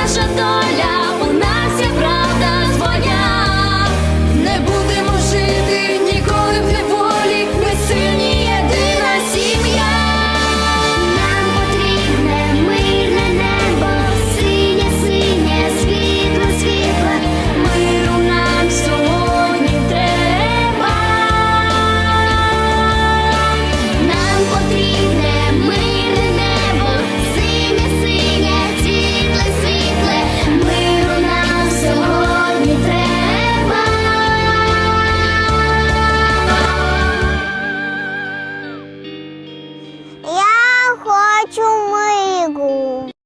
lascia d'olia хочу